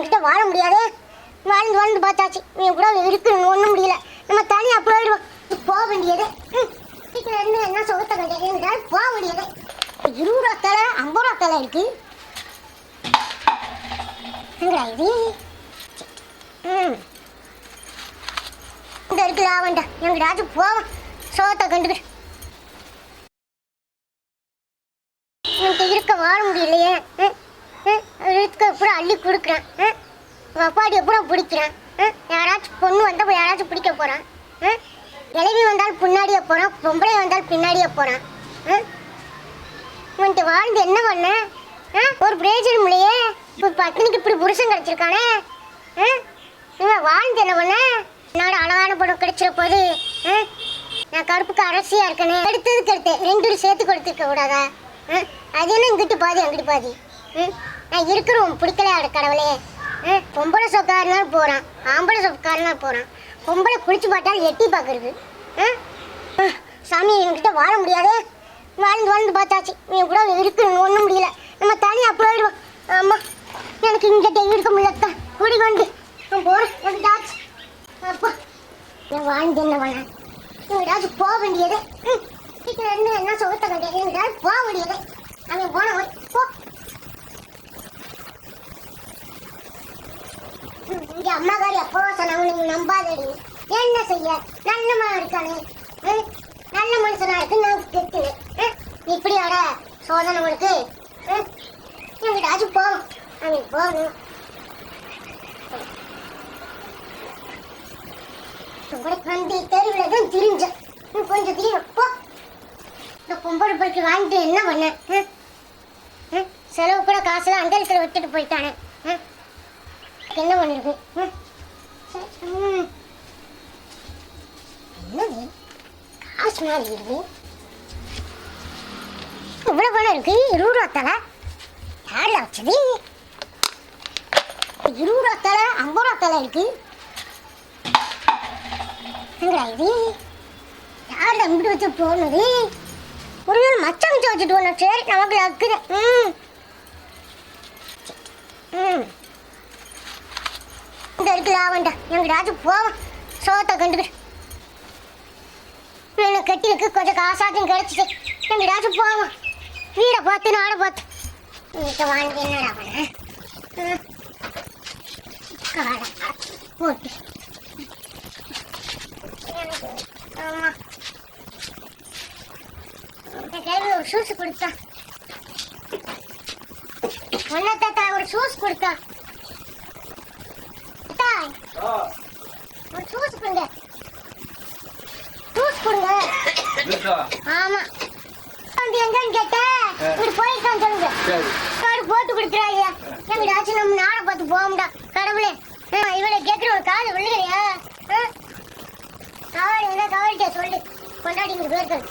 என்கிட்ட வாழ முடியாது. வாழ்ந்து வாழ்ந்து பார்த்தாச்சு. நீ கூட இருக்கணும் ஒன்றும் முடியல. நம்ம தனியாக போயிடுவோம் போக வேண்டியது. சீக்கிரம் இருந்து என்ன சுகத்தை கண்டிப்பாக போக வேண்டியது. இருபது ரூபா தலை ஐம்பது ரூபா தலை இருக்கு. இது? ம். இந்த இருக்கு லாவண்டா எங்கடாச்சும் போவோம் சோத்தை கண்டுக்கிட்டு எனக்கு இருக்க வாழ முடியலையே. ம், அப்புறம் அள்ளி கொடுக்குறேன் உங்கள் அப்பாடி அப்புறம் பிடிக்கிறேன் ம், யாராச்சும் பொண்ணு வந்தால் யாராச்சும் பிடிக்க போகிறான் இளவி வந்தால் பின்னாடியே போகிறான் பொம்பளை வந்தால் பின்னாடியே போகிறான் உன்ட்டு வாழ்ந்து என்ன பண்ண ஆ? ஒரு பிரயோஜனம் இல்லையே இப்போ பத்தினிக்கு இப்படி புருஷன் கிடச்சிருக்கானே ஆ? இவன் வாழ்ந்து என்ன பண்ண என்னோட அழகான படம் கிடைச்சிட போது ஆ? நான் கருப்புக்கு அரசியாக இருக்கனே எடுத்ததுக்கு எடுத்தேன் ரெண்டு சேர்த்து கொடுத்துருக்க கூடாதா ஆ? அது என்ன இங்கிட்டு பாதி அங்கிட்டு பாதி நான் இருக்கிறோம். பிடிக்கல அட கடவுளே? பொம்பளை சொக்காரனால் போகிறான் ஆம்பளை சொக்காரனால் போகிறான் பொம்பளை குளிச்சு பார்த்தாலும் எட்டி பார்க்கறது. ஆ? ஆ, சாமி என்கிட்ட வாழ முடியாதே. வாழ்ந்து வாழ்ந்து பார்த்தாச்சு. நீ கூட இருக்கணும் ஒன்றும் முடியல. நம்ம தனியாக போயிடுவோம். ஆமாம் எனக்கு இங்கிட்ட இருக்க முடியலத்தான் குடி கொண்டு. நான் போகிறேன் எனக்கு டாச்சு அப்பா நான் வாழ்ந்து என்ன வாழ எங்கிட்டாச்சும் போக வேண்டியது. ம், வீட்டுல இருந்து என்ன சுகத்தை கண்டியது எங்கிட்டாச்சும் போக வேண்டியது. அவன் போன போ. இங்க அம்மாக்காரி எப்போ சொன்னாங்க நீங்க நம்பாதடி. என்ன செய்ய? நல்ல மனம் இருக்கானே. ம், நல்ல மனுஷனா இருக்கு நான் கெட்டுனேன் இப்படியோட சோதனை உங்களுக்கு ம், எங்கிட்டாச்சும் போகும் அவன் போகணும் கூட வந்து தெருவில் தான் திரிஞ்சேன். ம், கொஞ்சம் திரியும். போ. இந்த பொம்பளை பைக்கு வாங்கிட்டு என்ன பண்ணேன் ம்? ம்? செலவு கூட காசுலாம் அந்த இடத்துல விட்டுட்டு போயிட்டானே. ம்? என்ன பண்ணிருக்கு? ம்? சரி, ம். என்னது? காசு மாதிரி இருக்கு இவ்வளோ பணம் இருக்கு. இருபது ரூபா தலை. யாரில் வச்சது? இருபது ரூபா தலை ஐம்பது ரூபா தலை இருக்கு. எங்கடா இது? யார் அம்பிட்டு வச்சு போனது? ஒரு நாள் மச்சம் வச்சு வச்சுட்டு போனோம் சரி நமக்கு லக்குது ம். ம். இந்த இருக்கு லாவண்டா போவோம். சோத்தை கண்டுக்கிட்டு எனக்கு கட்டிலுக்கு கொஞ்சம் காசாச்சும் கிடைச்சிச்சு எங்கிட்டாச்சும் போவோம். வீடை பார்த்து நாடை பார்த்து. இன்னைக்கு வாங்கி என்னடா பண்ண? போட்டு. எனக்கு இந்த கிழமை ஒரு ஷூஸ் கொடுத்தா. ஒன்ன தாத்தா ஒரு ஷூஸ் கொடுத்தா தாத்தா, ஒரு ஷூஸ் கொடுங்க ஷூஸ் கொடுங்க இருக்கா? ஆமா. எங்கன்னு கேட்டா இப்படி போயிருக்கான்னு சொல்லுங்க. காடு போட்டு கொடுக்குறாங்க எங்கடாச்சும் நம்ம நாடை பார்த்து போகும்டா கடவுளே. இவளை கேட்குற ஒரு காது விழுகிறியா? கவாடி இருந்தா கவாடிட்ட சொல்லு. கொண்டாடி இங்க போயிருக்காரு